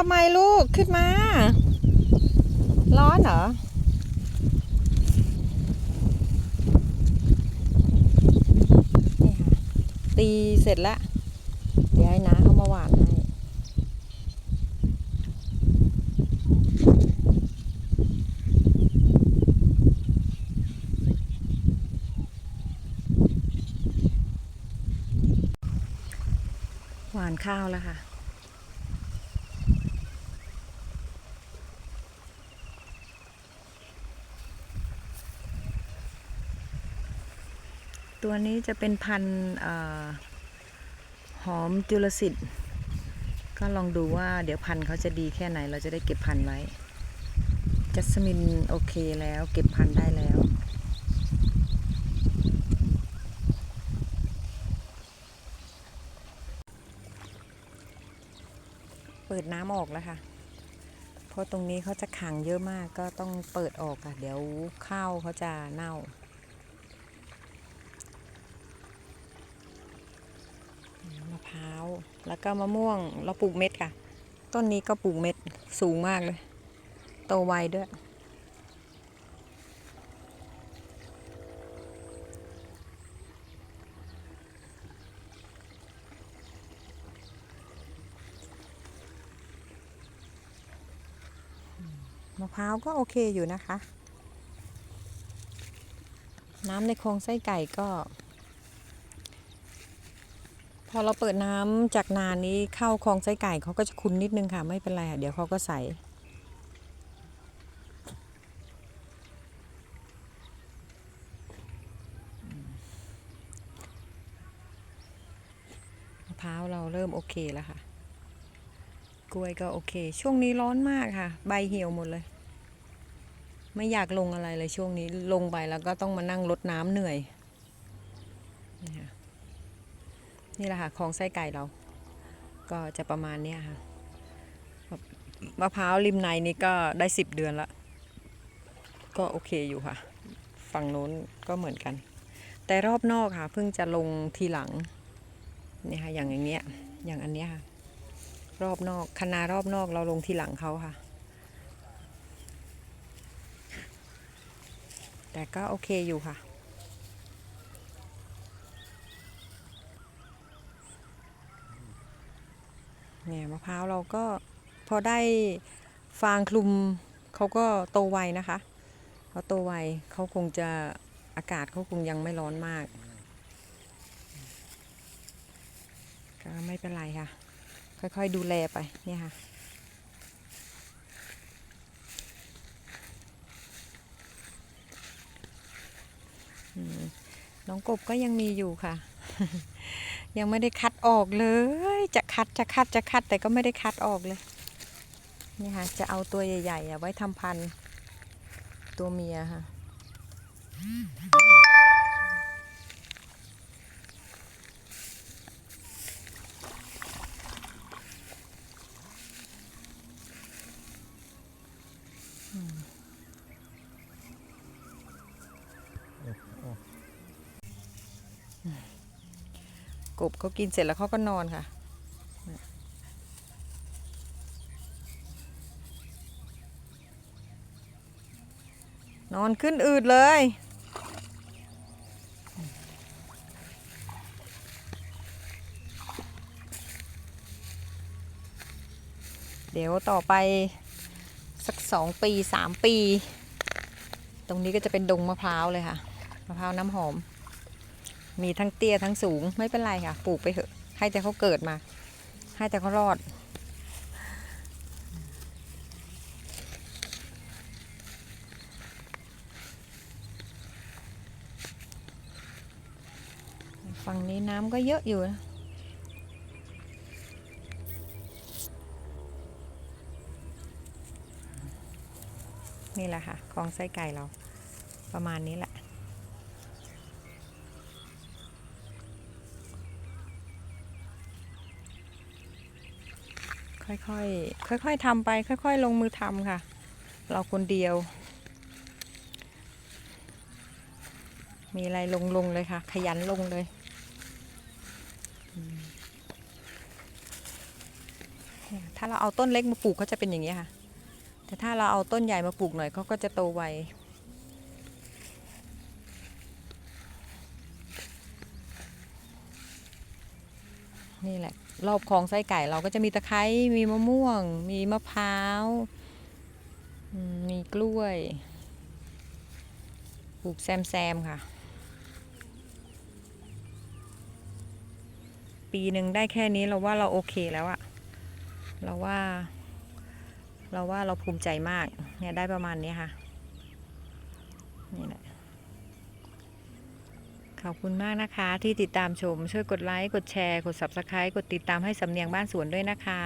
ทำไมลูกขึ้นมา ร้อนเหรอตีเสร็จแล้วเดี๋ยวให้น้าเขามาหวานให้หวานข้าวแล้วค่ะ ตัวนี้จะเป็นพันธุ์เอหอมจุลสิทธิ์ ก็ลองดูว่าเดี๋ยวพันธ์เขาจะดีแค่ไหนเราจะได้เก็บพันธ์ไว้ จัสมินโอเคแล้วเก็บพันธ์ได้แล้วเปิดน้ำออกแล้วค่ะ เพราะตรงนี้เขาจะขังเยอะมากก็ต้องเปิดออกค่ะ เดี๋ยวข้าวเขาจะเน่าะพร้าว แล้วก็มะม่วงเราปลูกเม็ดค่ะ ต้นนี้ก็ปลูกเม็ดสูงมากเลย โตไวด้วย มะพร้าวก็โอเคอยู่นะคะ น้ำในโคลองไส้ไก่ก็ อเราเปิดน้ำจากนานี้เข้าคลองไส้ไก่เขาก็จะคุ้นนิดนึงค่ะ ไม่เป็นไรค่ะเดี๋ยวเขาก็ใส่มะพร้าวเราเริ่มโอเคแล้วค่ะ กล้วยก็โอเค ช่วงนี้ร้อนมากค่ะ ใบเหี่ยวหมดเลย ไม่อยากลงอะไรเลยช่วงนี้ลงไปแล้วก็ต้องมานั่งรดน้ำเหนื่อยนี่ค่ะ นี่แหละค่ะคลองไส้ไก่เรา ก็จะประมาณเนี้ค่ะมะพร้าวริมในนี้ก็ได้สิบเดือนละก็โอเคอยู่ค่ะ ฝั่งโน้นก็เหมือนกัน แต่รอบนอกค่ะ เพิ่งจะลงทีหลังนี่ค่ะอย่างอย่างเนี้ยอย่างอันเนี้ยค่ะ รอบนอกคณะรอบนอกเราลงทีหลังเขาค่ะ แต่ก็โอเคอยู่ค่ะ เนี่ยมะพร้าวเราก็พอได้ฟางคลุมเขาก็โตไวนะคะเขาโตไวเขาคงจะอากาศเขาคงยังไม่ร้อนมาก ก็ไม่เป็นไรค่ะ ค่อยๆดูแลไปเนี่ยค่ะน้องกบก็ยังมีอยู่ค่ะ ยังไม่ได้คัดออกเลย จะคัดจะคัดจะคัดแต่ก็ไม่ได้คัดออกเลย นี่ค่ะ จะเอาตัวใหญ่ๆไว้ทำพันธุ์ตัวเมียค่ะกบเขากินเสร็จแล้วเขาก็นอนค่ะ นอนขึ้นอืดเลย เดี๋ยวต่อไปสักสองปีสามปี ตรงนี้ก็จะเป็นดงมะพร้าวเลยค่ะมะพร้าวน้ำหอม มีทั้งเตี้ยทั้งสูงไม่เป็นไรค่ะ ปลูกไปเถอะ ให้แต่เขาเกิดมา ให้แต่เขารอด ฝั่งนี้น้ำก็เยอะอยู่นะนี่แหละค่ะคลองไส้ไก่เราประมาณนี้แหละ ค่อยๆ ค่อยๆทำไป ค่อยๆ ลงมือทำค่ะ เราคนเดียว มีอะไรลงลงเลยค่ะ ขยันลงเลยอืม เนี่ย ถ้าเราเอาต้นเล็กมาปลูกเขาจะเป็นอย่างนี้ค่ะ แต่ถ้าเราเอาต้นใหญ่มาปลูกหน่อยเขาก็จะโตไวนี่แหละ รอบคลองไส้ไก่เราก็จะมีตะไคร้มีมะม่วง มีมะพร้าว มีกล้วยปลูกแซมแซมๆค่ะ ปีหนึ่งได้แค่นี้เราว่าเราโอเคแล้วอะ เราว่า เราว่าเราภูมิใจมาก เนี่ยได้ประมาณนี้ค่ะ นี่แหละ ขอบคุณมากนะคะ ที่ติดตามชม ช่วยกดไลค์ กดแชร์ กด Subscribe กดติดตามให้สำเนียงบ้านสวนด้วยนะคะ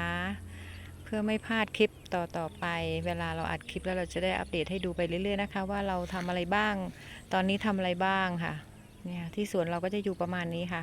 เพื่อไม่พลาดคลิปต่อต่อไป เวลาเราอัดคลิปแล้วเราจะได้อัปเดตให้ดูไปเรื่อยๆนะคะ ว่าเราทำอะไรบ้าง ตอนนี้ทำอะไรบ้างค่ะ เนี่ยที่สวนเราก็จะอยู่ประมาณนี้ค่ะ